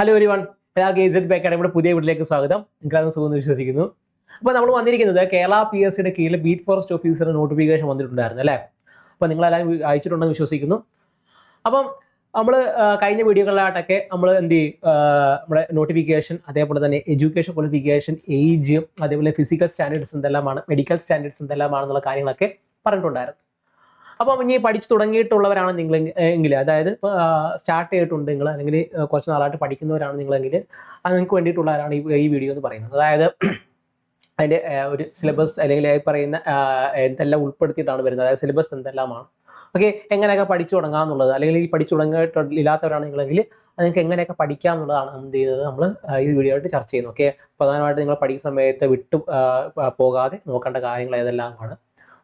Hello ഒരു one എല്ലാവർക്കും Z back നമ്മുടെ പുതിയ വീട്ടിലേക്ക് സ്വാഗതം. നിങ്ങൾക്കത് സുഖം വിശ്വസിക്കുന്നു. അപ്പോൾ നമ്മൾ വന്നിരിക്കുന്നത് കേരള പി എസ് സിയുടെ കീഴിൽ ബീറ്റ് ഫോറസ്റ്റ് ഓഫീസർ നോട്ടിഫിക്കേഷൻ വന്നിട്ടുണ്ടായിരുന്നു അല്ലേ? അപ്പോൾ നിങ്ങളെല്ലാവരും വി- അയച്ചിട്ടുണ്ടെന്ന് വിശ്വസിക്കുന്നു. അപ്പം നമ്മൾ കഴിഞ്ഞ വീഡിയോകളിലായിട്ടൊക്കെ നമ്മൾ എന്ത് ചെയ്യും? നമ്മുടെ നോട്ടിഫിക്കേഷൻ അതേപോലെ തന്നെ എഡ്യൂക്കേഷൻ ക്വാളിഫിക്കേഷൻ ഏജ് അതേപോലെ ഫിസിക്കൽ സ്റ്റാൻഡേർഡ്സ് എന്തെല്ലാമാണ് മെഡിക്കൽ സ്റ്റാൻഡേർഡ്സ് എന്തെല്ലാമാണെന്നുള്ള കാര്യങ്ങളൊക്കെ പറഞ്ഞിട്ടുണ്ടായിരുന്നു. അപ്പം ഇനി പഠിച്ചു തുടങ്ങിയിട്ടുള്ളവരാണ് നിങ്ങൾ എങ്കിൽ അതായത് സ്റ്റാർട്ട് ചെയ്തിട്ടുണ്ട് നിങ്ങൾ അല്ലെങ്കിൽ കുറച്ച് നാളായിട്ട് പഠിക്കുന്നവരാണ് നിങ്ങളെങ്കിൽ അത് നിങ്ങൾക്ക് വേണ്ടിയിട്ടുള്ളവരാണ് ഈ വീഡിയോ എന്ന് പറയുന്നത്. അതായത് അതിന്റെ ഒരു സിലബസ് അല്ലെങ്കിൽ പറയുന്ന എന്തെല്ലാം ഉൾപ്പെടുത്തിയിട്ടാണ് വരുന്നത്. അതായത് സിലബസ് എന്തെല്ലാമാണ്. ഓക്കെ എങ്ങനെയൊക്കെ പഠിച്ചു തുടങ്ങാം എന്നുള്ളത് അല്ലെങ്കിൽ ഈ പഠിച്ചു തുടങ്ങിയിട്ടില്ലാത്തവരാണ് നിങ്ങളെങ്കിൽ നിങ്ങൾക്ക് എങ്ങനെയൊക്കെ പഠിക്കാം എന്നുള്ളതാണ് എന്ത് ചെയ്യുന്നത് നമ്മൾ ഈ വീഡിയോ ആയിട്ട് ചർച്ച ചെയ്യുന്നത്. ഓക്കെ പ്രധാനമായിട്ട് നിങ്ങൾ പഠിക്കുന്ന സമയത്ത് വിട്ടു പോകാതെ നോക്കേണ്ട കാര്യങ്ങൾ ഏതെല്ലാമാണ്.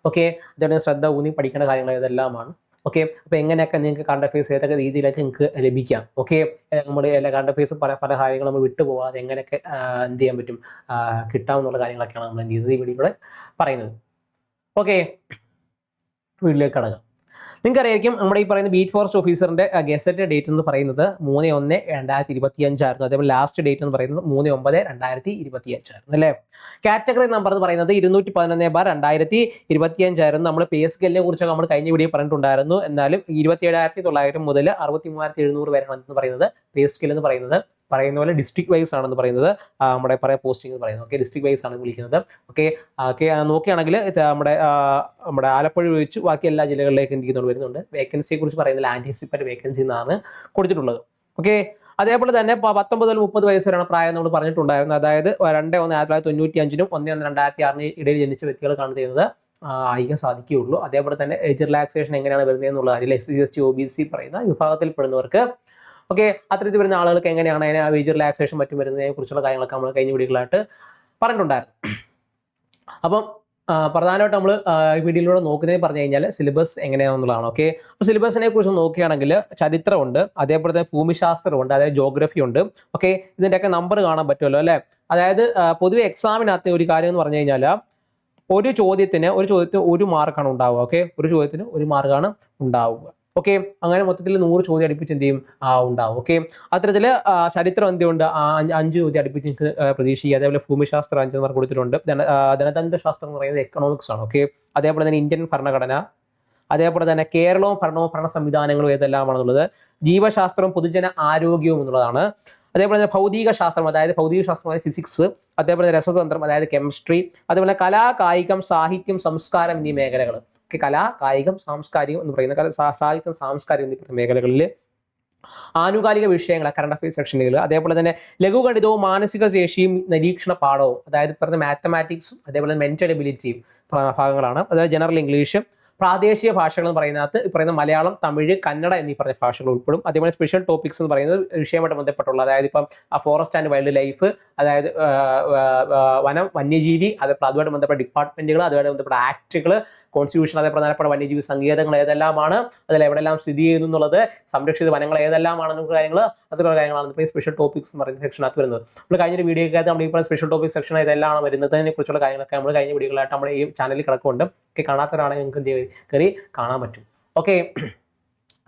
ഓക്കെ അതുകൊണ്ട് ശ്രദ്ധ ഊന്നി പഠിക്കേണ്ട കാര്യങ്ങൾ ഏതെല്ലാമാണ് ഓക്കെ അപ്പോൾ എങ്ങനെയൊക്കെ നിങ്ങൾക്ക് കണ്ട ഫേസ് ഏതൊക്കെ രീതിയിലൊക്കെ നിങ്ങൾക്ക് ലഭിക്കാം? ഓക്കെ നമ്മൾ എല്ലാ കണ്ട ഫേസ് പല പല കാര്യങ്ങൾ നമ്മൾ വിട്ടുപോകാതെ എങ്ങനെയൊക്കെ എന്ത് ചെയ്യാൻ പറ്റും കിട്ടാമെന്നുള്ള കാര്യങ്ങളൊക്കെയാണ് നമ്മൾ എന്ത് ചെയ്യുന്നത് ഈ വീഡിയോയിലൂടെ പറയുന്നത്. ഓക്കെ വീട്ടിലേക്ക് കടക്കാം. നിങ്ങൾക്കറിയായിരിക്കും നമ്മുടെ ഈ പറയുന്ന ബീറ്റ് ഫോറസ്റ്റ് ഓഫീസറിന്റെ ഗസറ്റ് ഡേറ്റ് എന്ന് പറയുന്നത് മൂന്ന് ഒന്ന് രണ്ടായിരത്തി ഇരുപത്തി അഞ്ചായിരുന്നു അതേപോലെ ലാസ്റ്റ് ഡേറ്റ് എന്ന് പറയുന്നത് മൂന്ന് ഒമ്പത് രണ്ടായിരത്തി ഇരുപത്തി അഞ്ചായിരുന്നു അല്ലേ? കാറ്റഗറി നമ്പർ എന്ന് പറയുന്നത് ഇരുന്നൂറ്റി പതിനൊന്ന് ബാർ രണ്ടായിരത്തി ഇരുപത്തി അഞ്ചായിരുന്നു നമ്മൾ പി എസ് കെല്ലിനെ കുറിച്ചൊക്കെ നമ്മൾ കഴിഞ്ഞ വീഡിയോ പറഞ്ഞിട്ടുണ്ടായിരുന്നു. എന്നാലും ഇരുപത്തി ഏഴായിരത്തി തൊള്ളായിരം മുതൽ അറുപത്തി മൂവായിരത്തി എഴുന്നൂറ് വരെയാണ് എന്ന് പറയുന്നത് പി എസ് കെൽ എന്ന് പറയുന്നത്. പറയുന്ന പോലെ ഡിസ്ട്രിക്ട് വൈസ് ആണെന്ന് പറയുന്നത്. നമ്മുടെ പറയാ പോസ്റ്റിംഗ് എന്ന് പറയുന്നത്. ഓക്കെ ഡിസ്ട്രിക്ട് വൈസ് ആണ് വിളിക്കുന്നത്. ഓക്കെ ഓക്കെ നോക്കുകയാണെങ്കിൽ നമ്മുടെ നമ്മുടെ ആലപ്പുഴ ഒഴിച്ച് ബാക്കി എല്ലാ ജില്ലകളിലേക്കും എന്ത് ചെയ്യുന്നുണ്ട് വരുന്നുണ്ട്. വേക്കൻസിയെ കുറിച്ച് പറയുന്നത് ആന്റിസിപ്പേറ്റ് വേക്കൻസി എന്നാണ് കൊടുത്തിട്ടുള്ളത്. ഓക്കെ അതേപോലെ തന്നെ പത്തൊമ്പത് മുതൽ മുപ്പത് വയസ്സ് വരെയാണ് പ്രായം നമ്മൾ പറഞ്ഞിട്ടുണ്ടായിരുന്നത്. അതായത് രണ്ട് ഒന്ന് ആയിരത്തി തൊള്ളായിരത്തി തൊണ്ണൂറ്റി അഞ്ചിനും ഒന്ന് ഒന്ന് രണ്ടായിരത്തി ആറിന് ഇടയിൽ ജനിച്ച വ്യക്തികൾ കാണുന്നത് ചെയ്യുന്നത് അയക്കാൻ സാധിക്കുകയുള്ളൂ. അതേപോലെ തന്നെ ഏജ് റിലാക്സേഷൻ എങ്ങനെയാണ് വരുന്നത് എന്നുള്ള കാര്യം S C S T O B C പറയുന്ന വിഭാഗത്തിൽപ്പെടുന്നവർക്ക് ഓക്കെ അത്തരത്തിൽ വരുന്ന ആളുകൾക്ക് എങ്ങനെയാണ് അതിന് വേജ് റിലാക്സേഷൻ മറ്റും വരുന്നതിനെ കുറിച്ചുള്ള കാര്യങ്ങളൊക്കെ നമ്മൾ കഴിഞ്ഞ വീഡിയോകളായിട്ട് പറഞ്ഞിട്ടുണ്ടായിരുന്നു. അപ്പം പ്രധാനമായിട്ട് നമ്മൾ വീഡിയോയിലൂടെ നോക്കുന്നതെന്ന് പറഞ്ഞു കഴിഞ്ഞാൽ സിലബസ് എങ്ങനെയാണെന്നുള്ളതാണ് ഓക്കെ അപ്പോൾ സിലബസിനെ കുറിച്ച് നോക്കുകയാണെങ്കിൽ ചരിത്രമുണ്ട് അതേപോലെ തന്നെ ഭൂമിശാസ്ത്രമുണ്ട് അതായത് ജോഗ്രഫി ഉണ്ട് ഓക്കെ ഇതിന്റെയൊക്കെ നമ്പർ കാണാൻ പറ്റുമല്ലോ അല്ലേ? അതായത് പൊതുവെ എക്സാമിനകത്ത് ഒരു കാര്യം എന്ന് പറഞ്ഞു കഴിഞ്ഞാൽ ഒരു ചോദ്യത്തിന് ഒരു ചോദ്യത്തിന് ഒരു മാർക്കാണ് ഉണ്ടാവുക ഓക്കെ ഒരു ചോദ്യത്തിന് ഒരു മാർക്കാണ് ഉണ്ടാവുക. ഓക്കെ അങ്ങനെ മൊത്തത്തിൽ നൂറ് ചോദ്യം അടുപ്പിച്ച് എന്ത് ചെയ്യും? ഉണ്ടാവും. ഓക്കെ അത്തരത്തിൽ ചരിത്രം എന്തുകൊണ്ട് അഞ്ച് ചോദ്യം അടുപ്പിച്ച് പ്രതീക്ഷിക്കുക. അതേപോലെ ഭൂമിശാസ്ത്രം അഞ്ച് മാർക്ക് കൊടുത്തിട്ടുണ്ട്. ധനതന്ത്ര ശാസ്ത്രം എന്ന് പറയുന്നത് എക്കണോമിക്സ് ആണ്. ഓക്കെ അതേപോലെ തന്നെ ഇന്ത്യൻ ഭരണഘടന. അതേപോലെ തന്നെ കേരളവും ഭരണവും ഭരണ സംവിധാനങ്ങളും ഏതെല്ലാമാണെന്നുള്ളത്. ജീവശാസ്ത്രവും പൊതുജന ആരോഗ്യവും എന്നുള്ളതാണ്. അതേപോലെ തന്നെ ഭൗതിക ശാസ്ത്രം അതായത് ഭൗതിക ശാസ്ത്രം അതായത് ഫിസിക്സ് അതേപോലെ രസതന്ത്രം അതായത് കെമിസ്ട്രി അതേപോലെ കലാ കായികം സാഹിത്യം സംസ്കാരം എന്നീ മേഖലകൾ ഒക്കെ കല കായികം സാംസ്കാരികം എന്ന് പറയുന്ന കല സാഹിത്യം സാംസ്കാരികം എന്നീ മേഖലകളിൽ ആനുകാലിക വിഷയങ്ങൾ കറണ്ട് അഫയേഴ്സ് സെക്ഷനുകൾ അതേപോലെ തന്നെ ലഘുഗണിതവും മാനസിക ശേഷിയും നിരീക്ഷണ പാഠവും അതായത് പറഞ്ഞ മാത്തമാറ്റിക്സും അതേപോലെ മെന്റൽ എബിലിറ്റിയും ഭാഗങ്ങളാണ്. അതായത് ജനറൽ ഇംഗ്ലീഷ് പ്രാദേശിക ഭാഷകൾ എന്ന് പറയുന്നതിനകത്ത് പറയുന്ന മലയാളം തമിഴ് കന്നഡ എന്നീ പറഞ്ഞ ഭാഷകൾ ഉൾപ്പെടും. അതേപോലെ സ്പെഷ്യൽ ടോപ്പിക്സ് എന്ന് പറയുന്നത് വിഷയമായിട്ട് ബന്ധപ്പെട്ടുള്ള അതായത് ഇപ്പം ഫോറസ്റ്റ് ആൻഡ് വൈൽഡ് ലൈഫ് അതായത് വനം വന്യജീവി അത് അതുമായിട്ട് ബന്ധപ്പെട്ട ഡിപ്പാർട്ട്മെന്റുകൾ അതുമായിട്ട് ബന്ധപ്പെട്ട ആക്ടുകൾ കോൺസ്റ്റിറ്റ്യൂഷൻ അതേ പ്രധാനപ്പെട്ട വന്യജീവി സങ്കേതങ്ങൾ ഏതെല്ലാമാണ് അതിൽ എവിടെല്ലാം സ്ഥിതി ചെയ്യുന്നു എന്നുള്ളത് സംരക്ഷിത വനങ്ങൾ ഏതെല്ലാമാണെന്ന കാര്യങ്ങൾ അത്തരം കാര്യങ്ങളാണ് ഇപ്പോൾ സ്പെഷ്യൽ ടോപ്പിക്സ് എന്ന് പറയുന്ന സെക്ഷനകത്ത് വരുന്നത്. നമ്മൾ കഴിഞ്ഞ കഴിഞ്ഞൊരു കാര്യത്തിൽ നമ്മൾ ഈ പറഞ്ഞ സ്പെഷ്യൽ ടോപ്പിക് സെക്ഷൻ ഇതെല്ലാം വരുന്നതിനെ കുറിച്ചുള്ള കാര്യങ്ങളൊക്കെ നമ്മൾ കഴിഞ്ഞ വീഡിയോകളായിട്ട് നമ്മുടെ ഈ ചാനലിൽ കിടക്കുന്നുണ്ട്. ഒക്കെ കാണാത്തവരാണെങ്കിൽ നിങ്ങൾക്ക് എന്ത് കയറി കാണാൻ പറ്റും. ഓക്കെ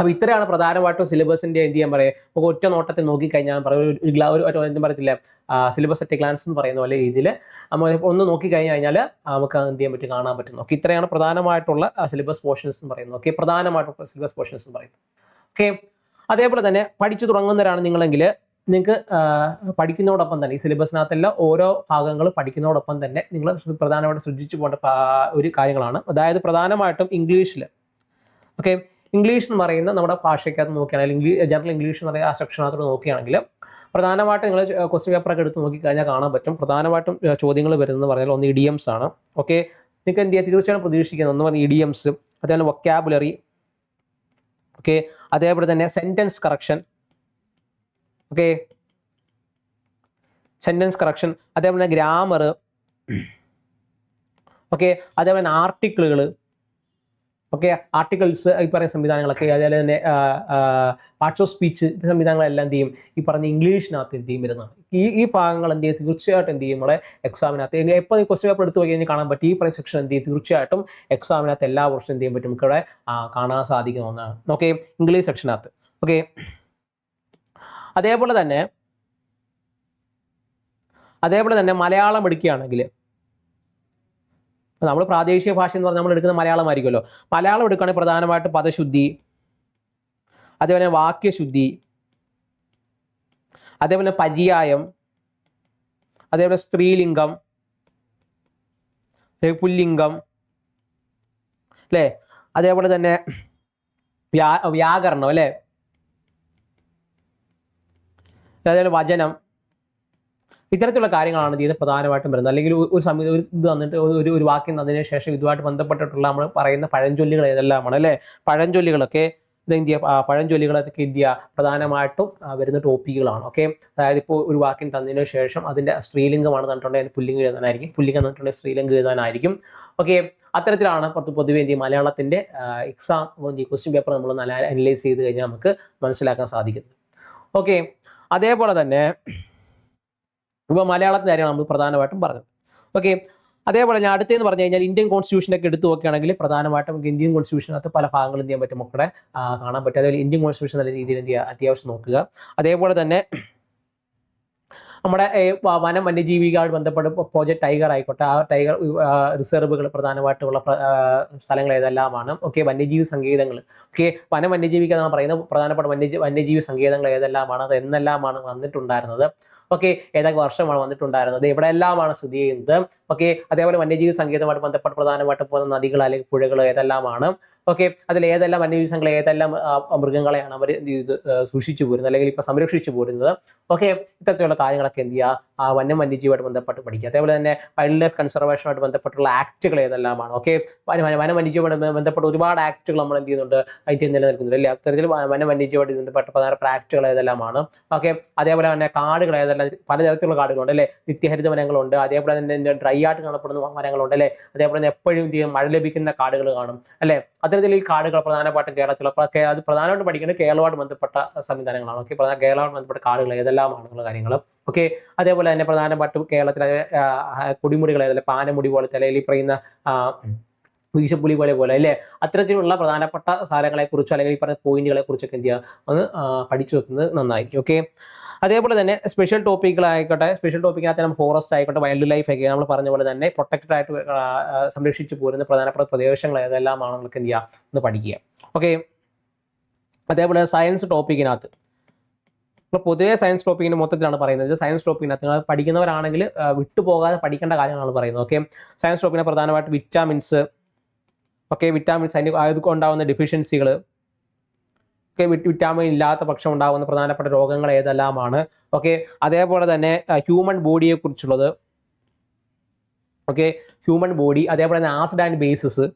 അപ്പോൾ ഇത്രയാണ് പ്രധാനമായിട്ടും സിലബസിന്റെ എന്ത് ചെയ്യാൻ പറയുക നമുക്ക് ഒറ്റ നോട്ടത്തിൽ നോക്കിക്കഴിഞ്ഞാൽ പറയും. ഒരു- ഗ്ലാ- എന്താ പറയത്തില്ല. സിലബസ് അറ്റ് ഗ്ലാൻസ് എന്ന് പറയുന്ന പോലെ രീതിയിൽ നമ്മൾ ഒന്ന് നോക്കിക്കഴിഞ്ഞ് കഴിഞ്ഞാൽ നമുക്ക് എന്ത് ചെയ്യാൻ പറ്റും? കാണാൻ പറ്റും. ഓക്കെ ഇത്രയാണ് പ്രധാനമായിട്ടുള്ള സിലബസ് പോർഷൻസ് എന്ന് പറയുന്നത്. ഓക്കെ പ്രധാനമായിട്ടുള്ള സിലബസ് പോർഷൻസ് എന്ന് പറയുന്നത്. ഓക്കെ അതേപോലെ തന്നെ പഠിച്ചു തുടങ്ങുന്നവരാണ് നിങ്ങളെങ്കിൽ നിങ്ങൾക്ക് പഠിക്കുന്നതോടൊപ്പം തന്നെ ഈ സിലബസിനകത്തെല്ലാം ഓരോ ഭാഗങ്ങൾ പഠിക്കുന്നതോടൊപ്പം തന്നെ നിങ്ങൾ പ്രധാനമായിട്ട് ശ്രദ്ധിച്ചു പോകേണ്ട ഒരു കാര്യങ്ങളാണ്. അതായത് പ്രധാനമായിട്ടും ഇംഗ്ലീഷിൽ. ഓക്കെ ഇംഗ്ലീഷ് എന്ന് പറയുന്ന നമ്മുടെ ഭാഷയ്ക്കകത്ത് നോക്കുകയാണെങ്കിൽ ഇംഗ്ലീഷ് ജനറൽ ഇംഗ്ലീഷ് എന്ന് പറയുന്ന ആ സെക്ഷനകത്ത് നോക്കുകയാണെങ്കിൽ പ്രധാനമായിട്ടും നിങ്ങൾ ക്വസ്റ്റ്യൻ പേപ്പറൊക്കെ എടുത്ത് നോക്കിക്കഴിഞ്ഞാൽ കാണാൻ പറ്റും. പ്രധാനമായിട്ടും ചോദ്യങ്ങൾ വരുന്നത് പറഞ്ഞാൽ ഒന്ന് ഇഡിയംസ് ആണ്. ഓക്കെ നിങ്ങൾക്ക് എന്ത് ചെയ്യാം? തീർച്ചയായും പ്രതീക്ഷിക്കുന്നത് ഒന്ന് പറഞ്ഞാൽ ഇഡിയംസ് അതേപോലെ വൊക്കാബുലറി ഓക്കെ അതേപോലെ തന്നെ sentence correction okay? Sentence correction അതേപോലെ ഗ്രാമർ ഓക്കെ? അതേപോലെ ആർട്ടിക്കിളുകൾ ഓക്കെ? ആർട്ടിക്കിൾസ് ഈ പറയുന്ന സംവിധാനങ്ങളൊക്കെ അതേപോലെ തന്നെ പാർട്സ് ഓഫ് സ്പീച്ച് സംവിധാനങ്ങളെല്ലാം എന്ത് ചെയ്യും? ഈ പറഞ്ഞ ഇംഗ്ലീഷിനകത്ത് എന്ത് ചെയ്യും? വരുന്നതാണ്. ഈ ഈ ഭാഗങ്ങൾ എന്ത് ചെയ്യും? തീർച്ചയായിട്ടും എന്ത് ചെയ്യും? നമ്മുടെ എക്സാമിനകത്ത് എപ്പോൾ ഈ ക്വസ്റ്റ്യൻ പേപ്പർ എടുത്ത് പോയി കഴിഞ്ഞാൽ കാണാൻ പറ്റും. ഈ പറയുന്ന സെക്ഷൻ എന്ത് ചെയ്യും? തീർച്ചയായിട്ടും എക്സാമിനകത്ത് എല്ലാ വർഷവും എന്ത് ചെയ്യാൻ പറ്റും നമുക്ക് ഇവിടെ കാണാൻ സാധിക്കുന്ന ഒന്നാണ്. ഓക്കെ? ഇംഗ്ലീഷ് സെക്ഷനകത്ത് ഓക്കെ? അതേപോലെ തന്നെ അതേപോലെ തന്നെ മലയാളം എടുക്കുകയാണെങ്കിൽ നമ്മൾ പ്രാദേശിക ഭാഷ എന്ന് പറഞ്ഞാൽ നമ്മൾ എടുക്കുന്ന മലയാളമായിരിക്കുമല്ലോ മലയാളം എടുക്കുകയാണെങ്കിൽ പ്രധാനമായിട്ട് പദശുദ്ധി അതേപോലെ വാക്യശുദ്ധി അതേപോലെ പര്യായം അതേപോലെ സ്ത്രീലിംഗം പുല്ലിംഗം അല്ലേ? അതേപോലെ തന്നെ വ്യാ വ്യാകരണം അല്ലേ? അതേപോലെ വചനം. ഇത്തരത്തിലുള്ള കാര്യങ്ങളാണ് ഇതിന് പ്രധാനമായിട്ടും വരുന്നത്. അല്ലെങ്കിൽ ഒരു- സമയത്ത് സമയം ഒരു ഇത് തന്നിട്ട് ഒരു- ഒരു വാക്യം തന്നതിന് ശേഷം ഇതുമായിട്ട് ബന്ധപ്പെട്ടിട്ടുള്ള നമ്മൾ പറയുന്ന പഴഞ്ചൊല്ലുകൾ ഏതെല്ലാമാണ് അല്ലേ? പഴഞ്ചൊല്ലുകളൊക്കെ ഇത് ഇന്ത്യ പഴഞ്ചൊല്ലുകളൊക്കെ ഇന്ത്യ പ്രധാനമായിട്ടും വരുന്ന ടോപ്പിക്കുകളാണ് ഓക്കെ? അതായത് ഇപ്പോൾ ഒരു വാക്യം തന്നതിന് ശേഷം അതിന്റെ സ്ത്രീലിംഗമാണ് തന്നിട്ടുണ്ടെങ്കിൽ പുല്ലിംഗം എഴുതാനായിരിക്കും. പുല്ലിംഗം തന്നിട്ടുണ്ടെങ്കിൽ സ്ത്രീലിംഗം എഴുതാനായിരിക്കും ഓക്കെ? അത്തരത്തിലാണ് പുറത്ത് പൊതുവെ ഇന്ത്യ മലയാളത്തിന്റെ എക്സാം ക്വസ്റ്റ്യൻ പേപ്പർ നമ്മൾ നല്ല അനലൈസ് ചെയ്ത് കഴിഞ്ഞാൽ നമുക്ക് മനസ്സിലാക്കാൻ സാധിക്കുന്നത്. ഓക്കെ അതേപോലെ തന്നെ ഇപ്പോൾ മലയാളത്തിന്റെ കാര്യമാണ് നമ്മൾ പ്രധാനമായിട്ടും പറഞ്ഞത്. ഓക്കെ അതേപോലെ ഞാൻ അടുത്തേന്ന് പറഞ്ഞു കഴിഞ്ഞാൽ ഇന്ത്യൻ കോൺസ്റ്റിറ്റ്യൂഷനൊക്കെ എടുത്തു നോക്കുകയാണെങ്കിൽ പ്രധാനമായിട്ടും നമുക്ക് ഇന്ത്യൻ കോൺസ്റ്റിറ്റ്യൂഷനകത്ത് പല ഭാഗങ്ങളും എന്ത് ചെയ്യാൻ പറ്റും മക്കളെ കാണാൻ പറ്റും. അതേപോലെ ഇന്ത്യൻ കോൺസ്റ്റിറ്റ്യൂഷൻ നല്ല രീതിയിൽ എന്ത് ചെയ്യുക അത്യാവശ്യം നോക്കുക. അതേപോലെ തന്നെ നമ്മുടെ വനം വന്യജീവികളുമായി ബന്ധപ്പെട്ട് പ്രോജക്ട് ടൈഗർ ആയിക്കോട്ടെ ആ ടൈഗർ റിസർവുകൾ പ്രധാനമായിട്ടുള്ള സ്ഥലങ്ങൾ ഏതെല്ലാമാണ്. ഓക്കെ വന്യജീവി സങ്കേതങ്ങൾ. ഓക്കെ വനം വന്യജീവിക്ക് എന്നാണ് പറയുന്നത്. പ്രധാനപ്പെട്ട വന്യജീവി വന്യജീവി സങ്കേതങ്ങൾ ഏതെല്ലാമാണ്? അത് എന്നെല്ലാമാണ് വന്നിട്ടുണ്ടായിരുന്നത്. ഓക്കെ ഏതൊക്കെ വർഷമാണ് വന്നിട്ടുണ്ടായിരുന്നത്? എവിടെയെല്ലാമാണ് സ്ഥിതി ചെയ്യുന്നത്. ഓക്കെ അതേപോലെ വന്യജീവി സങ്കേതമായിട്ട് ബന്ധപ്പെട്ട് പ്രധാനമായിട്ട് പോകുന്ന നദികൾ അല്ലെങ്കിൽ പുഴകൾ ഏതെല്ലാമാണ്? ഓക്കെ അതിൽ ഏതെല്ലാം വന്യജീവി സംഘങ്ങൾ ഏതെല്ലാം മൃഗങ്ങളെയാണ് അവർ സൂക്ഷിച്ചു പോരുന്നത് അല്ലെങ്കിൽ ഇപ്പൊ സംരക്ഷിച്ചു പോരുന്നത്? ഓക്കെ ഇത്തരത്തിലുള്ള കാര്യങ്ങളൊക്കെ എന്ത് ചെയ്യുക ആ വന്യം വന്യജീവുമായിട്ട് ബന്ധപ്പെട്ട് പഠിക്കുക. അതേപോലെ തന്നെ വൈൽഡ് ലൈഫ് കൺസർവേഷനുമായിട്ട് ബന്ധപ്പെട്ടുള്ള ആക്ടുകൾ ഏതെല്ലാമാണ്? ഓക്കെ വന വന്യജീവിയുമായിട്ട് ബന്ധപ്പെട്ട ഒരുപാട് ആക്ടുകൾ നമ്മൾ എന്ത് ചെയ്യുന്നുണ്ട്? അതിന്റെ നിലനിൽക്കുന്നുണ്ട് അല്ലേ? അത്തരത്തിൽ വനം വന വന്യജീവിയായിട്ട് ബന്ധപ്പെട്ട പ്രധാനപ്പെട്ട ആക്ടുകൾ ഏതെല്ലാമാണ്? ഓക്കെ അതേപോലെ തന്നെ കാടുകൾ ഏതെല്ലാം പലതരത്തിലുള്ള കാടുകളുണ്ട് അല്ലേ? നിത്യഹരിത വനങ്ങളുണ്ട്. അതേപോലെ തന്നെ ഡ്രൈ ആയിട്ട് കാണപ്പെടുന്ന വനങ്ങളുണ്ട് അല്ലേ? അതേപോലെ തന്നെ എപ്പോഴും എന്ത് ചെയ്യും? മഴ ലഭിക്കുന്ന കാടുകൾ കാണും അല്ലേ? അത്തരത്തിൽ ഈ കാടുകൾ പ്രധാനമായിട്ടും കേരളത്തിൽ അത് പ്രധാനമായിട്ട് പഠിക്കുന്നത് കേരളമായിട്ട് ബന്ധപ്പെട്ട സംവിധാനങ്ങളാണ്. ഓക്കെ കേരളമായിട്ട് ബന്ധപ്പെട്ട കാടുകൾ ഏതെല്ലാമാണെന്നുള്ള കാര്യങ്ങൾ. ഓക്കെ അതേപോലെ തന്നെ പ്രധാനപ്പെട്ട കേരളത്തിലെ കൊടിമുടികൾ അല്ലെങ്കിൽ പാനമുടി പോലത്തെ അല്ലെങ്കിൽ ഈ പറയുന്ന വീശപ്പുലി പോലെ പോലെ അല്ലേ? അത്തരത്തിലുള്ള പ്രധാനപ്പെട്ട സാധനങ്ങളെ കുറിച്ച് അല്ലെങ്കിൽ ഈ പറഞ്ഞ പോയിന്റുകളെ കുറിച്ചൊക്കെ എന്ത് ചെയ്യുക ഒന്ന് പഠിച്ചു വെക്കുന്നത് നന്നായിരിക്കും ഓക്കെ അതേപോലെ തന്നെ സ്പെഷ്യൽ ടോപ്പിക്കുകളായിക്കോട്ടെ സ്പെഷ്യൽ ടോപ്പിക്കിനകത്ത് നമ്മൾ ഫോറസ്റ്റ് ആയിക്കോട്ടെ വൈൽഡ് ലൈഫ് ഒക്കെ നമ്മൾ പറഞ്ഞ പോലെ തന്നെ പ്രൊട്ടക്റ്റഡ് ആയിട്ട് സംരക്ഷിച്ചു പോരുന്ന പ്രധാനപ്പെട്ട പ്രദേശങ്ങൾ നമുക്ക് എന്ത് ചെയ്യുക ഒന്ന് പഠിക്കുക ഓക്കെ അതേപോലെ സയൻസ് ടോപ്പിക്കിനകത്ത് ഇപ്പോൾ പൊതുവെ സയൻസ് ടോപ്പിക്കിന്റെ മൊത്തത്തിലാണ് പറയുന്നത്. സയൻസ് ടോപ്പിക്കിനകത്ത് നിങ്ങൾ പഠിക്കുന്നവരാണെങ്കിൽ വിട്ടുപോകാതെ പഠിക്കേണ്ട കാര്യങ്ങളാണ് പറയുന്നത്. ഓക്കെ സയൻസ് ടോപ്പിക്കിനെ പ്രധാനമായിട്ട് വിറ്റാമിൻസ് ഓക്കെ വിറ്റാമിൻസ് അതിന് അത് ഉണ്ടാകുന്ന ഡെഫിഷ്യൻസികൾ ഒക്കെ വിറ്റാമിൻ ഇല്ലാത്ത പക്ഷം ഉണ്ടാകുന്ന പ്രധാനപ്പെട്ട രോഗങ്ങൾ ഏതെല്ലാമാണ്? ഓക്കെ അതേപോലെ തന്നെ ഹ്യൂമൻ ബോഡിയെ കുറിച്ചുള്ളത് ഓക്കെ ഹ്യൂമൻ ബോഡി അതേപോലെ തന്നെ ആസിഡ് ആൻഡ് ബേസിസ്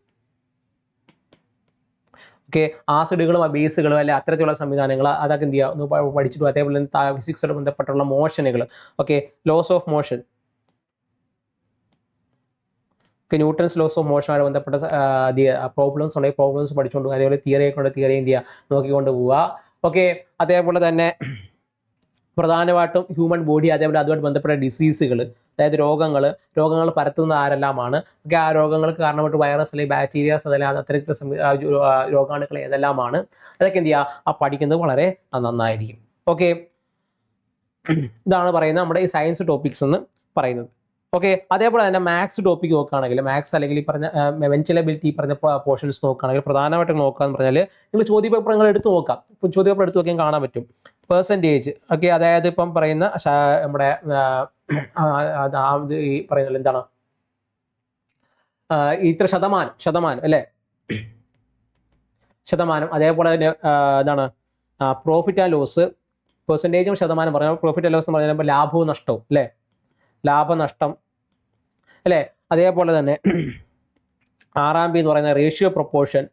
ഓക്കെ ആസിഡുകളും ബേസുകളും അല്ലെ അത്തരത്തിലുള്ള സംവിധാനങ്ങൾ അതൊക്കെ എന്ത് ചെയ്യുക? ഒന്ന് അതേപോലെ തന്നെ ഫിസിക്സോട് ബന്ധപ്പെട്ടുള്ള മോഷനുകൾ okay laws of motion Newton's laws of മോഷനുമായി ബന്ധപ്പെട്ട പ്രോബ്ലംസ് ഉണ്ടെങ്കിൽ പ്രോബ്ലംസ് പഠിച്ചുകൊണ്ട്. അതേപോലെ തിയറിയൊക്കെ കൊണ്ട് തിയറി എന്ത് ചെയ്യുക? നോക്കിക്കൊണ്ട് പോവുക. ഓക്കെ അതേപോലെ തന്നെ പ്രധാനമായിട്ടും ഹ്യൂമൻ ബോഡി അതേപോലെ അതുമായിട്ട് ബന്ധപ്പെട്ട ഡിസീസുകൾ അതായത് രോഗങ്ങൾ രോഗങ്ങൾ പരത്തുന്ന ആരെല്ലാമാണ്. ഒക്കെ ആ രോഗങ്ങൾക്ക് കാരണമായിട്ട് വൈറസ് അല്ലെങ്കിൽ ബാക്ടീരിയാസ് അതല്ലാതെ അത്തരത്തിലുള്ള രോഗാണുക്കൾ ഏതെല്ലാമാണ്? അതൊക്കെ എന്ത് ചെയ്യുക ആ പഠിക്കുന്നത് വളരെ നന്നായിരിക്കും. ഓക്കെ ഇതാണ് പറയുന്നത് നമ്മുടെ ഈ സയൻസ് ടോപ്പിക്സ് എന്ന് പറയുന്നത്. ഓക്കെ അതേപോലെ തന്നെ മാത്സ് ടോപ്പിക് നോക്കുകയാണെങ്കിൽ മാത്സ് അല്ലെങ്കിൽ ഈ പറഞ്ഞ വെഞ്ചലബിലിറ്റി പറഞ്ഞ പോർഷൻസ് നോക്കുകയാണെങ്കിൽ പ്രധാനമായിട്ട് നോക്കുക എന്ന് പറഞ്ഞാൽ നിങ്ങൾ ചോദ്യപേപ്പറങ്ങൾ എടുത്ത് നോക്കാം ചോദ്യപേപ്പർ എടുത്ത് നോക്കിയാൽ കാണാൻ പറ്റും. പെർസെന്റേജ് ഓക്കെ അതായത് ഇപ്പം പറയുന്ന നമ്മുടെ ഈ പറയുന്നത് എന്താണ്? ഇത്ര ശതമാനം ശതമാനം അല്ലേ? ശതമാനം അതേപോലെ തന്നെ എന്താണ്? പ്രോഫിറ്റ് ആൻഡ് ലോസ് പെർസെന്റേജും ശതമാനം പറഞ്ഞാൽ പ്രോഫിറ്റ് ആൻഡ് ലോസ് എന്ന് പറഞ്ഞാൽ ലാഭവും നഷ്ടവും അല്ലേ? ലാഭനഷ്ടം അല്ലേ? അതേപോലെ തന്നെ ആറാം ബി എന്ന് പറയുന്ന റേഷ്യോ പ്രൊപ്പോർഷൻ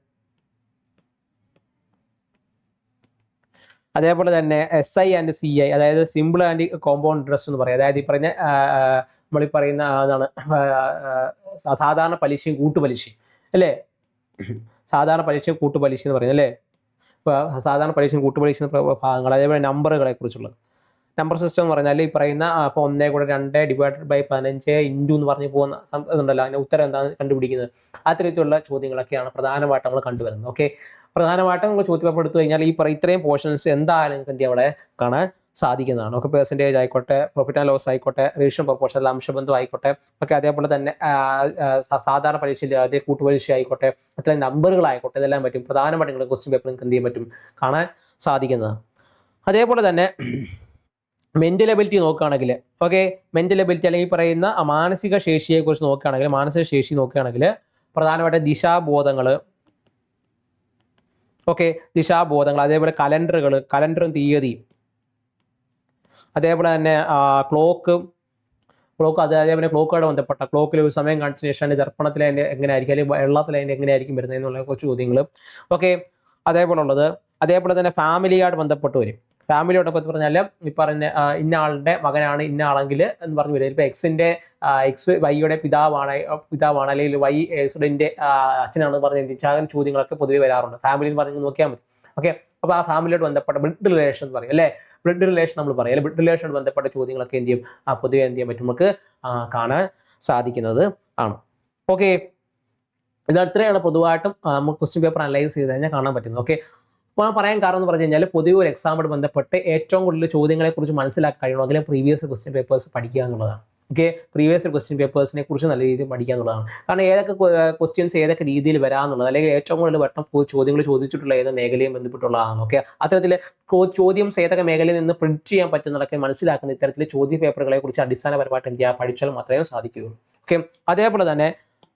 അതേപോലെ തന്നെ S I and C I അതായത് സിമ്പിൾ ആൻഡ് കോമ്പൗണ്ട് ഇൻട്രസ്റ്റ് എന്ന് പറയും. അതായത് ഈ പറഞ്ഞ നമ്മൾ ഈ പറയുന്ന അതാണ് സാധാരണ പലിശയും കൂട്ടുപലിശയും അല്ലേ? സാധാരണ പലിശയും കൂട്ടുപലിശ എന്ന് പറയുന്നത് അല്ലേ? സാധാരണ പലിശയും കൂട്ടുപലിശ ഭാഗങ്ങൾ അതേപോലെ നമ്പറുകളെ കുറിച്ചുള്ളത്. നമ്പർ സിസ്റ്റം എന്ന് പറഞ്ഞാൽ ഈ പറയുന്ന അപ്പോൾ ഒന്നേ കൂടെ രണ്ട് ഡിവൈഡഡ് ബൈ പതിനഞ്ച് ഇന്റു എന്ന് പറഞ്ഞ് പോകുന്ന ഇതുണ്ടല്ലോ. അതിന്റെ ഉത്തരം എന്താണ് കണ്ടുപിടിക്കുന്നത്? അത്തരത്തിലുള്ള ചോദ്യങ്ങളൊക്കെയാണ് പ്രധാനമായിട്ട് നമ്മൾ കണ്ടുവരുന്നത്. ഓക്കെ പ്രധാനമായിട്ടും നിങ്ങൾ ചോദ്യപേപ്പർ എടുത്തു കഴിഞ്ഞാൽ ഈ ഇത്രയും പോർഷൻസ് എന്തായാലും നിങ്ങൾക്ക് എന്ത് അവിടെ കാണാൻ സാധിക്കുന്നതാണ്. ഒക്കെ പെർസെന്റേജ് ആയിക്കോട്ടെ പ്രോഫിറ്റ് ആൻഡ് ലോസ് ആയിക്കോട്ടെ റീഷൻ പ്രൊപ്പോർഷൻ അംശബന്ധം ആയിക്കോട്ടെ ഒക്കെ അതേപോലെ തന്നെ സാധാരണ പരീക്ഷയിൽ അതേ കൂട്ടുപരീക്ഷ ആയിക്കോട്ടെ അത്രയും നമ്പറുകളായിക്കോട്ടെ ഇതെല്ലാം പറ്റും. പ്രധാനമായിട്ട് നിങ്ങൾ ക്വസ്റ്റ്യൻ പേപ്പർ നിങ്ങൾക്ക് എന്ത് ചെയ്യാൻ പറ്റും? കാണാൻ സാധിക്കുന്നതാണ്. അതേപോലെ തന്നെ മെന്റൽ എബിലിറ്റി നോക്കുകയാണെങ്കിൽ ഓക്കെ മെന്റൽ എബിലിറ്റി അല്ലെങ്കിൽ പറയുന്ന മാനസിക ശേഷിയെക്കുറിച്ച് നോക്കുകയാണെങ്കിൽ മാനസിക ശേഷി നോക്കുകയാണെങ്കിൽ പ്രധാനമായിട്ട് ദിശാബോധങ്ങൾ ഓക്കെ ദിശാബോധങ്ങൾ അതേപോലെ കലണ്ടറുകൾ കലണ്ടറും തീയതിയും. അതേപോലെ തന്നെ ക്ലോക്ക് ക്ലോക്ക് അത് അതേപോലെ ക്ലോക്കോട് ബന്ധപ്പെട്ട ക്ലോക്കിൽ ഒരു സമയം കാണിച്ച ശേഷം ദർപ്പണത്തിൽ അതിന്റെ എങ്ങനെയായിരിക്കും അല്ലെങ്കിൽ വെള്ളത്തിൽ അതിന്റെ എങ്ങനെയായിരിക്കും വരുന്നത് എന്നുള്ള കുറച്ച് ചോദ്യങ്ങൾ ഓക്കെ അതേപോലെ ഉള്ളത് അതേപോലെ തന്നെ ഫാമിലിയായിട്ട് ബന്ധപ്പെട്ട് വരും ഫാമിലിയോട് എന്ന് പറഞ്ഞാൽ ഈ പറഞ്ഞ ഇന്ന ആളുടെ മകനാണ് ഇന്ന ആളെങ്കിൽ എന്ന് പറഞ്ഞു വരും ഇപ്പോൾ എക്സിന്റെ എക്സ് വൈയുടെ പിതാവാണ് പിതാവാണ് അല്ലെങ്കിൽ വൈ എക്സിഡന്റെ അച്ഛനാണെന്ന് പറഞ്ഞ് ചിന്തിച്ചാൽ ചോദ്യങ്ങളൊക്കെ പൊതുവെ വരാറുണ്ട്. ഫാമിലി എന്ന് പറഞ്ഞ് നോക്കിയാൽ മതി. ഓക്കെ അപ്പോൾ ആ ഫാമിലിയോട് ബന്ധപ്പെട്ട ബ്ലഡ് റിലേഷൻ എന്ന് പറയും അല്ലേ? ബ്ലഡ് റിലേഷൻ നമ്മൾ പറയും അല്ലെ? ബ്ലഡ് റിലേഷൻ ബന്ധപ്പെട്ട ചോദ്യങ്ങളൊക്കെ എന്ത് ചെയ്യും? ആ പൊതുവെ എന്ത് ചെയ്യാൻ പറ്റും? നമുക്ക് കാണാൻ സാധിക്കുന്നത് ആണ്. ഓക്കെ ഇത് അത്രയാണ് പൊതുവായിട്ടും നമുക്ക് ക്വസ്റ്റ്യൻ പേപ്പർ അനലൈസ് ചെയ്ത് കഴിഞ്ഞാൽ കാണാൻ പറ്റുന്നത്. ഓക്കെ ഞാൻ പറയാൻ കാരണം എന്ന് പറഞ്ഞു കഴിഞ്ഞാൽ പൊതുവെ ഒരു എക്സാമിനോട് ബന്ധപ്പെട്ട് ഏറ്റവും കൂടുതൽ ചോദ്യങ്ങളെക്കുറിച്ച് കഴിയണം. കഴിയണമെങ്കിൽ പ്രീവിയസ് ക്വസ്റ്റ്യൻ പേപ്പേഴ്സ് പഠിക്കുക എന്നുള്ളതാണ്. ഓക്കെ പ്രീവിയസ് ക്വസ്റ്റ്യൻ പേപ്പേഴ്സിനെ കുറിച്ച് നല്ല രീതിയിൽ പഠിക്കുക എന്നുള്ളതാണ്. കാരണം ഏതൊക്കെ ക്വസ്റ്റ്യൻസ് ഏതൊക്കെ രീതിയിൽ വരാമെന്നുള്ളത് അല്ലെങ്കിൽ ഏറ്റവും കൂടുതൽ വട്ടം ചോദ്യങ്ങൾ ചോദിച്ചിട്ടുള്ള ഏത് മേഖലയും ബന്ധപ്പെട്ടുള്ളതാണ് ഓക്കെ അത്തരത്തിൽ ചോദ്യം ഏതൊക്കെ മേഖലയിൽ നിന്ന് പ്രിന്റ് ചെയ്യാൻ പറ്റുന്നതൊക്കെ മനസ്സിലാക്കുന്ന ഇത്തരത്തിൽ ചോദ്യ പേപ്പറുകളെ കുറിച്ച് അടിസ്ഥാനപരമായിട്ട് എന്ത് ചെയ്യുക പഠിച്ചാൽ മാത്രമേ സാധിക്കുകയുള്ളൂ. ഓക്കെ അതേപോലെ തന്നെ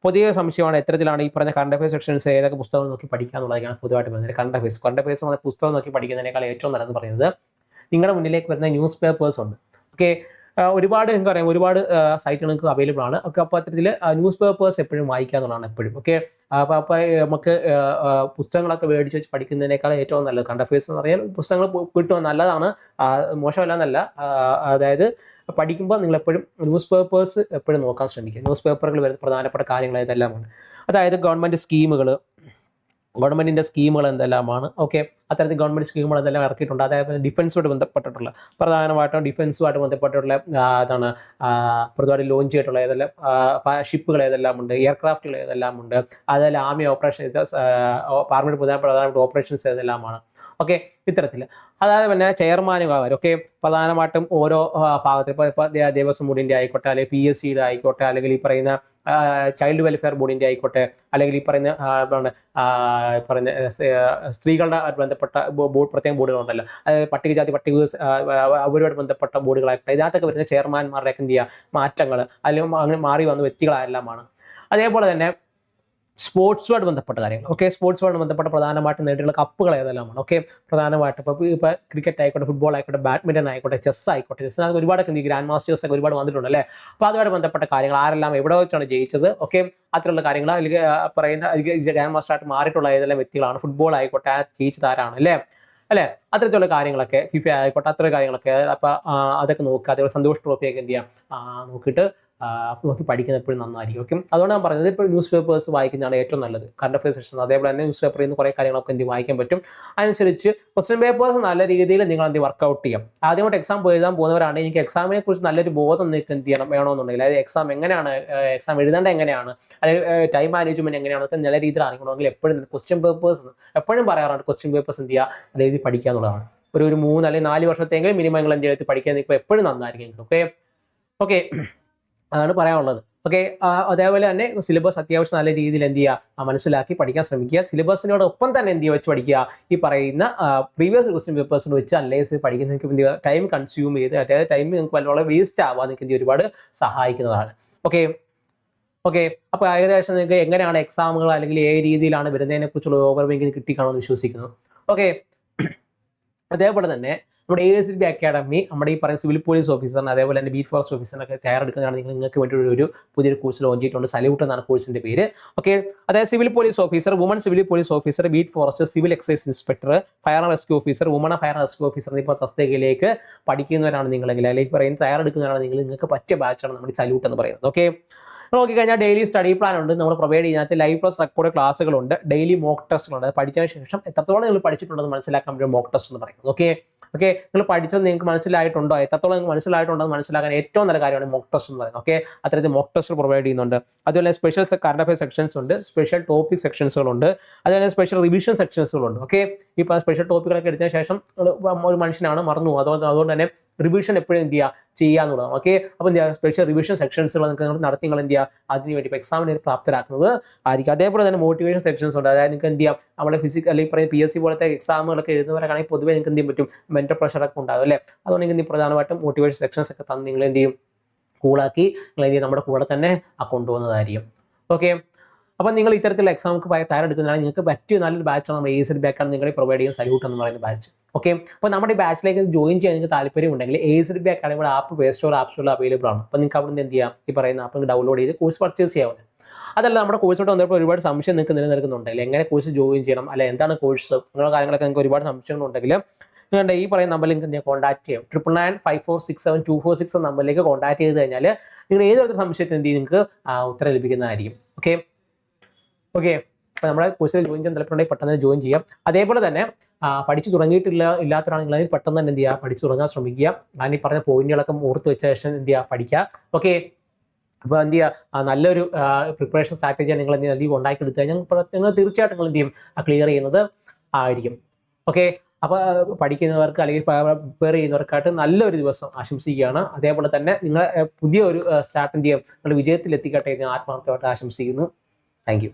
പുതിയ സംശയമാണ് എത്തരത്തിലാണ് ഈ പറഞ്ഞ കറണ്ട് അഫയേഴ്സ് സെക്ഷൻസ് ഏതൊക്കെ പുസ്തകങ്ങൾ നോക്കി പഠിക്കുക എന്നുള്ളതാണ് പൊതുവായിട്ട് പറയുന്നത്. കറണ്ട് അഫയേഴ്സ് കറണ്ട് അഫയേഴ്സ് എന്ന പുസ്തകം നോക്കി പഠിക്കുന്നതിനേക്കാൾ ഏറ്റവും നല്ലതെന്ന് പറയുന്നത് നിങ്ങളുടെ മുന്നിലേക്ക് വരുന്ന ന്യൂസ് പേപ്പേഴ്സ് ഉണ്ട് ഓക്കെ ഒരുപാട് നിങ്ങൾക്ക് അറിയാം ഒരുപാട് സൈറ്റുകൾ നിങ്ങൾക്ക് അവൈലബിൾ ആണ്. ഒക്കെ അപ്പോൾ അത്തരത്തിൽ ന്യൂസ് പേപ്പേഴ്സ് എപ്പോഴും വായിക്കുക എന്നുള്ളതാണ് എപ്പോഴും ഓക്കെ അപ്പോൾ അപ്പോൾ നമുക്ക് പുസ്തകങ്ങളൊക്കെ മേടിച്ച് വെച്ച് പഠിക്കുന്നതിനേക്കാൾ ഏറ്റവും നല്ലത് കണ്ട അഫയേഴ്സ് എന്ന് പറഞ്ഞാൽ പുസ്തകങ്ങൾ കിട്ടുക നല്ലതാണ്. മോശമല്ല എന്നല്ല. അതായത് പഠിക്കുമ്പോൾ നിങ്ങൾ എപ്പോഴും ന്യൂസ് പേപ്പേഴ്സ് എപ്പോഴും നോക്കാൻ ശ്രമിക്കുക. ന്യൂസ് പേപ്പറുകൾ വരുന്ന പ്രധാനപ്പെട്ട കാര്യങ്ങൾ ഇതെല്ലാമാണ്. അതായത് ഗവൺമെന്റ് സ്കീമുകൾ ഗവൺമെന്റിന്റെ സ്കീമുകൾ എന്തെല്ലാമാണ്? ഓക്കെ. അത്തരത്തിൽ ഗവൺമെന്റ് സ്കീമുകൾ അതെല്ലാം ഇറക്കിയിട്ടുണ്ട്. അതായത് ഡിഫൻസുമായിട്ട് ബന്ധപ്പെട്ടിട്ടുള്ള പ്രധാനമായിട്ടും ഡിഫൻസുമായിട്ട് ബന്ധപ്പെട്ടിട്ടുള്ള അതാണ് പ്രധാനമായിട്ട് ലോഞ്ച് ചെയ്തിട്ടുള്ള ഏതെല്ലാം ഷിപ്പുകൾ ഏതെല്ലാം ഉണ്ട് എയർക്രാഫ്റ്റുകൾ ഏതെല്ലാം ഉണ്ട് അതായത് ആർമി ഓപ്പറേഷൻ ആർമിയുടെ പ്രധാന പ്രധാനപ്പെട്ട ഓപ്പറേഷൻസ് ഏതെല്ലാമാണ്. ഓക്കെ ഇത്തരത്തിൽ. അതായത് പിന്നെ ചെയർമാനുകാർ ഓക്കെ പ്രധാനമായിട്ടും ഓരോ ഭാഗത്തിൽ ഭാഗത്ത് ഇപ്പോൾ ഇപ്പോൾ ദേവസ്വം ബോർഡിന്റെ ആയിക്കോട്ടെ അല്ലെങ്കിൽ പി എസ് സിയുടെ ആയിക്കോട്ടെ അല്ലെങ്കിൽ ഈ പറയുന്ന ചൈൽഡ് വെൽഫെയർ ബോർഡിന്റെ ആയിക്കോട്ടെ അല്ലെങ്കിൽ ഈ പറയുന്ന പറയുന്ന സ്ത്രീകളുടെ ആയിട്ട് ബന്ധപ്പെട്ട ബോർഡ് പ്രത്യേകം ബോർഡുകളുണ്ടല്ലോ അതായത് പട്ടികജാതി പട്ടിക അവരുമായിട്ട് ബന്ധപ്പെട്ട ബോർഡുകളായിട്ട് ഇതിനകത്തൊക്കെ വരുന്ന ചെയർമാൻമാരുടെയൊക്കെ എന്ത് ചെയ്യുക? മാറ്റങ്ങൾ അല്ലെങ്കിൽ അങ്ങനെ മാറി വന്ന വ്യക്തികളെല്ലാമാണ് അതേപോലെ തന്നെ സ്പോർട്സുമായിട്ട് ബന്ധപ്പെട്ട കാര്യങ്ങൾ. ഓക്കെ സ്പോർട്സുമായിട്ട് ബന്ധപ്പെട്ട പ്രധാനമായിട്ട് നേടിയിട്ടുള്ള കപ്പുകൾ ഏതെല്ലാമാണ്? ഓക്കെ പ്രധാനമായിട്ട് ഇപ്പോൾ ഇപ്പോൾ ക്രിക്കറ്റ് ആയിക്കോട്ടെ ഫുട്ബോൾ ആയിക്കോട്ടെ ബാഡ്മിന്റൺ ആയിക്കോട്ടെ ചെസ് ആയിക്കോട്ടെ ചെസ്സിനകത്ത് ഒരുപാട് ഈ ഗ്രാൻഡ് മാസ്റ്റേഴ്സ് ഒക്കെ ഒരുപാട് വന്നിട്ടുണ്ട് അല്ലേ? അപ്പോൾ അതുമായിട്ട് ബന്ധപ്പെട്ട കാര്യങ്ങൾ ആരെല്ലാം എവിടെ വെച്ചാണ് ജയിച്ചത്? ഓക്കെ അത്തരമുള്ള കാര്യങ്ങൾ അല്ലെങ്കിൽ പറയുന്ന ഗ്രാൻഡ് മാസ്റ്റർ ആയിട്ട് മാറിയിട്ടുള്ള ഏതെല്ലാം വ്യക്തികളാണ്? ഫുട്ബോൾ ആയിക്കോട്ടെ ജയിച്ചത് ആരാണ്? അല്ലേ? അല്ലേ? അത്തരത്തിലുള്ള കാര്യങ്ങളൊക്കെ ഫിഫ ആയിക്കോട്ടെ അത്ര കാര്യങ്ങളൊക്കെ അപ്പോൾ അതൊക്കെ നോക്കുക. അതേപോലെ സന്തോഷ് ട്രോഫിയൊക്കെ എന്ത് ചെയ്യാം? നോക്കിയിട്ട് നോക്കി പഠിക്കുന്നത് എപ്പോഴും നന്നായിരിക്കും. ഓക്കെ അതുകൊണ്ട് ഞാൻ പറഞ്ഞത് ഇപ്പോൾ ന്യൂസ് പേപ്പേഴ്സ് വായിക്കുന്നതാണ് ഏറ്റവും നല്ലത്. കറണ്ട് അഫയേഴ്സ് സെക്ഷൻ അതേപോലെ തന്നെ ന്യൂസ് പേപ്പറിൽ നിന്ന് കുറേ കാര്യങ്ങളൊക്കെ എന്ത് വായിക്കാൻ പറ്റും. അതനുസരിച്ച് ക്വസ്റ്റ്യൻ പേപ്പേഴ്സ് നല്ല രീതിയിൽ നിങ്ങൾ എന്ത് വർക്കൗട്ട് ചെയ്യാം. ആദ്യമായിട്ട് എക്സാം എഴുതാൻ പോകുന്നവരാണ്. എനിക്ക് എക്സാമിനെ കുറിച്ച് നല്ലൊരു ബോധം നിങ്ങൾക്ക് എന്ത് ചെയ്യണം വേണമെന്നുണ്ടെങ്കിൽ. അതായത് എക്സാം എങ്ങനെയാണ് എക്സാം എഴുതേണ്ട എങ്ങനെയാണ് അല്ലെങ്കിൽ ടൈം മാനേജ്മെന്റ് എങ്ങനെയാണെന്നൊക്കെ നല്ല രീതിയിൽ അറിയണമെങ്കിൽ എപ്പോഴും ക്വസ്റ്റ്യൻ പേപ്പേഴ്സ് എപ്പോഴും പറയാറുണ്ട് ക്വസ്റ്റ്യൻ പേപ്പേഴ്സ് എന്ത് ചെയ്യുക അതായത് എഴുതി പഠിക്കുക എന്നുള്ളതാണ്. ഒരു ഒരു മൂന്ന് അല്ലെങ്കിൽ നാല് വർഷത്തെങ്കിലും മിനിമം നിങ്ങൾ എന്ത് ചെയ്ത് പഠിക്കാൻ നിൽക്കുമ്പോൾ എപ്പോഴും നന്നായിരിക്കും. ഓക്കെ ഓക്കെ അതാണ് പറയാനുള്ളത്. ഓക്കെ അതേപോലെ തന്നെ സിലബസ് അത്യാവശ്യം നല്ല രീതിയിൽ എന്ത് ചെയ്യുക? മനസ്സിലാക്കി പഠിക്കാൻ ശ്രമിക്കുക. സിലബസിനോടൊപ്പം തന്നെ എന്ത് ചെയ്യുക? വെച്ച് പഠിക്കുക. ഈ പറയുന്ന പ്രീവിയസ് ക്വസ്റ്റ്യൻ പേപ്പേഴ്സിന് വെച്ച് അനലൈസ് പഠിക്കുന്ന നിങ്ങൾക്ക് ടൈം കൺസ്യൂം ചെയ്ത് അതായത് ടൈം നിങ്ങൾക്ക് വളരെ വേസ്റ്റ് ആവാൻ നിങ്ങൾക്ക് എന്ത് ഒരുപാട് സഹായിക്കുന്നതാണ്. ഓക്കെ ഓക്കെ അപ്പോൾ ഏകദേശം നിങ്ങൾക്ക് എങ്ങനെയാണ് എക്സാമുകൾ അല്ലെങ്കിൽ ഏത് രീതിയിലാണ് വരുന്നതിനെ കുറിച്ചുള്ള ഓവർവ്യൂവിംഗ് കിട്ടിക്കാണെന്ന് വിശ്വസിക്കുന്നു. ഓക്കെ അതേപോലെ തന്നെ നമ്മുടെ എ എസ് ബി അക്കാഡമി നമ്മുടെ ഈ പറയുന്ന സിവിൽ പോലീസ് ഓഫീസറിന് അതേപോലെ തന്നെ ബീറ്റ് ഫോറസ്റ്റ് ഓഫീസറിനൊക്കെ തയ്യാറെടുക്കുന്നതാണ് നിങ്ങൾ നിങ്ങൾക്ക് വേണ്ടി ഒരു- ഒരു പുതിയൊരു കോഴ്സ് ലോഞ്ച് ചെയ്തിട്ടുണ്ട്. സല്യൂട്ട് എന്നാണ് കോഴ്സിന്റെ പേര്. ഓക്കെ അതായത് civil police officer woman civil police officer beat forest civil excise inspector fire and rescue officer woman fire and rescue officer ഇപ്പോൾ സസ്തകയിലേക്ക് പഠിക്കുന്നവരാണ് നിങ്ങളെങ്കിൽ അല്ലെങ്കിൽ പറയുന്നത് തയ്യാറെടുക്കുന്നവരാണ് നിങ്ങൾ നിങ്ങൾക്ക് പറ്റിയ ബാച്ചാണ് നമ്മുടെ സല്യൂട്ട് എന്ന് പറയുന്നത്. ഓക്കെ നോക്കി കഴിഞ്ഞാൽ ഡെയിലി സ്റ്റഡി പ്ലാൻ ഉണ്ട്. നമ്മൾ പ്രൊവൈഡ് ചെയ്യുന്നതിനകത്ത് ലൈവ് പ്ലസ് റെക്കോർഡ് ക്ലാസ്സുകളുണ്ട് ഡെയിലി മോക്ക് ടെസ്റ്റുകളുണ്ട് പഠിച്ചതിന് ശേഷം എത്രത്തോളം നിങ്ങൾ പഠിച്ചിട്ടുണ്ടെന്ന് മനസ്സിലാക്കാൻ വേണ്ടി മോക്ക് ടെസ്റ്റ് എന്ന് പറയുന്നത്. ഓക്കെ ഓക്കെ നിങ്ങൾ പഠിച്ചത് നിങ്ങൾക്ക് മനസ്സിലായിട്ടുണ്ടോ? എത്രത്തോളം നിങ്ങൾക്ക് മനസ്സിലായിട്ടുണ്ടോ എന്ന് മനസ്സിലാക്കാൻ ഏറ്റവും നല്ല കാര്യമാണ് മോക്ക് ടെസ്റ്റ് എന്ന് പറയുന്നത്. ഓക്കെ അത്തരത്തിൽ മോക്ക് ടെസ്റ്റ് പ്രൊവൈഡ് ചെയ്യുന്നുണ്ട്. അതുപോലെ സ്പെഷ്യൽ കറണ്ട് അഫയർ സെക്ഷൻസ് ഉണ്ട്. സ്പെഷ്യൽ ടോപ്പിക് സെക്ഷൻസുകളുണ്ട് അതുപോലെ സ്പെഷ്യൽ റിവിഷൻ സെക്ഷൻസുകളുണ്ട് ഓക്കെ ഇപ്പോൾ സ്പെഷ്യൽ ടോപ്പിക്കുകളൊക്കെ എടുത്തതിന് ശേഷം ഒരു മനുഷ്യനാണ് മറന്നു. അതുകൊണ്ട് അതുകൊണ്ട് തന്നെ റിവിഷൻ എപ്പോഴും എന്ത് ചെയ്യുക? ചെയ്യുക എന്നുള്ളതാണ്. ഓക്കെ അപ്പോൾ എന്ത് ചെയ്യുക? സ്പെഷ്യൽ റിവിഷൻ സെക്ഷൻസുകൾ നിങ്ങൾക്ക് നിങ്ങൾ നടത്തി നിങ്ങൾ എന്ത് ചെയ്യുക? അതിന് വേണ്ടി എക്സാമിന് പ്രാപ്തരാക്കുന്നത് ആയിരിക്കും. അതേപോലെ തന്നെ മോട്ടിവേഷൻ സെക്ഷൻസ് ഉണ്ട്. അതായത് നിങ്ങൾക്ക് എന്ത് ചെയ്യാം നമ്മുടെ ഫിസിക്കൽ അല്ലെങ്കിൽ പറയുന്ന പി എസ് സി പോലത്തെ എക്സാമുകളൊക്കെ എഴുതുന്നവരാണെങ്കിൽ പൊതുവേ നിങ്ങൾക്ക് എന്ത് ചെയ്യാൻ പറ്റും? മെന്റൽ പ്രഷറൊക്കെ ഉണ്ടാകും അല്ലേ? അതുകൊണ്ട് നിങ്ങൾക്ക് പ്രധാനമായിട്ടും മോട്ടിവേഷൻ സെക്ഷൻസ് ഒക്കെ തന്ന് നിങ്ങൾ എന്ത് ചെയ്യും? കൂളാക്കി നിങ്ങൾ എന്ത് ചെയ്യും? നമ്മുടെ കൂടെ തന്നെ ആ കൊണ്ടുപോകുന്നതായിരിക്കും. ഓക്കെ അപ്പം നിങ്ങൾ ഇത്തരത്തിലുള്ള എക്സാമുക്ക് തയ്യാറെടുക്കുന്നതാണ് നിങ്ങൾക്ക് പറ്റിയ നല്ലൊരു ബാച്ചാണ് നമ്മൾ സെഡ് ബാക്കാണ് നിങ്ങളെ പ്രൊവൈഡ് ചെയ്യുന്ന സല്യൂട്ട് എന്ന് പറയുന്ന ബാച്ച് ഓക്കെ അപ്പോൾ നമ്മുടെ ബാച്ചിലേക്ക് ജോയിൻ ചെയ്യാൻ നിങ്ങൾക്ക് താല്പര്യം ഉണ്ടെങ്കിൽ എ സെഡ് ബാക്ക് ആണ് ഇവിടെ ആപ്പ് പ്ലേ സ്റ്റോർ ആപ്പ് സ്റ്റോറിൽ അവൈലബിൾ ആണ്. അപ്പോൾ നിങ്ങൾക്ക് അവിടെ നിന്ന് എന്ത് ചെയ്യാം? ഈ പറയുന്ന ആപ്പ് ഡൗൺലോഡ് ചെയ്ത് കോഴ്സ് പർച്ചേസ് ചെയ്യാവുന്നത് അതല്ല നമ്മുടെ കോഴ്സോട്ട് വന്നപ്പോൾ ഒരുപാട് സംശയം നിങ്ങൾക്ക് നിലനിൽക്കുന്നുണ്ടെങ്കിൽ എങ്ങനെ കോഴ്സ് ജോയിൻ ചെയ്യണം? അല്ലെ എന്താണ് കോഴ്സ് അങ്ങനെയുള്ള കാര്യങ്ങളൊക്കെ നിങ്ങൾക്ക് ഒരുപാട് സംശയങ്ങളുണ്ടെങ്കിൽ നിങ്ങളുടെ ഈ പറയുന്ന നമ്പറിൽ നിങ്ങൾക്ക് കോൺടാക്ട് ചെയ്യാം? Triple nine five four six seven two four six നമ്പറിലേക്ക് കോൺടാക്ട് ചെയ്ത് കഴിഞ്ഞാൽ നിങ്ങൾ ഏതൊരു സംശയത്തിന് എന്ത് നിങ്ങൾക്ക് ഉത്തരം ലഭിക്കുന്നതായിരിക്കും. ഓക്കെ ഓക്കെ അപ്പോൾ നമ്മുടെ കോഴ്സിൽ ജോയിൻ ചെയ്യാൻ താല്പര്യമുണ്ടെങ്കിൽ പെട്ടെന്ന് ജോയിൻ ചെയ്യാം. അതേപോലെ തന്നെ പഠിച്ചു തുടങ്ങിയിട്ടില്ല ഇല്ലാത്തവരാണെങ്കിൽ പെട്ടെന്ന് തന്നെ എന്ത് ചെയ്യുക പഠിച്ചു തുടങ്ങാൻ ശ്രമിക്കുക. ഞാൻ ഈ പറഞ്ഞ പോയിന്റുകളൊക്കെ ഓർത്ത് വെച്ച ശേഷം എന്ത് ചെയ്യുക പഠിക്കുക. ഓക്കെ അപ്പോൾ എന്ത് ചെയ്യുക നല്ലൊരു പ്രിപ്പറേഷൻ സ്ട്രാറ്റജിയാണ് നിങ്ങൾ എന്ത് ചെയ്യുക ഉണ്ടാക്കി എടുത്തു കഴിഞ്ഞാൽ നിങ്ങൾ തീർച്ചയായിട്ടും നിങ്ങൾ എന്ത് ചെയ്യും ക്ലിയർ ചെയ്യുന്നത് ആയിരിക്കും. ഓക്കെ അപ്പോൾ പഠിക്കുന്നവർക്ക് അല്ലെങ്കിൽ പ്രിപ്പയർ ചെയ്യുന്നവർക്കായിട്ട് നല്ലൊരു ദിവസം ആശംസിക്കുകയാണ്. അതേപോലെ തന്നെ നിങ്ങൾ പുതിയ ഒരു സ്റ്റാർട്ട് എന്ത് ചെയ്യും നിങ്ങൾ വിജയത്തിൽ എത്തിക്കട്ടെ എന്ന് ആത്മാർത്ഥമായിട്ട് ആശംസിക്കുന്നു. താങ്ക്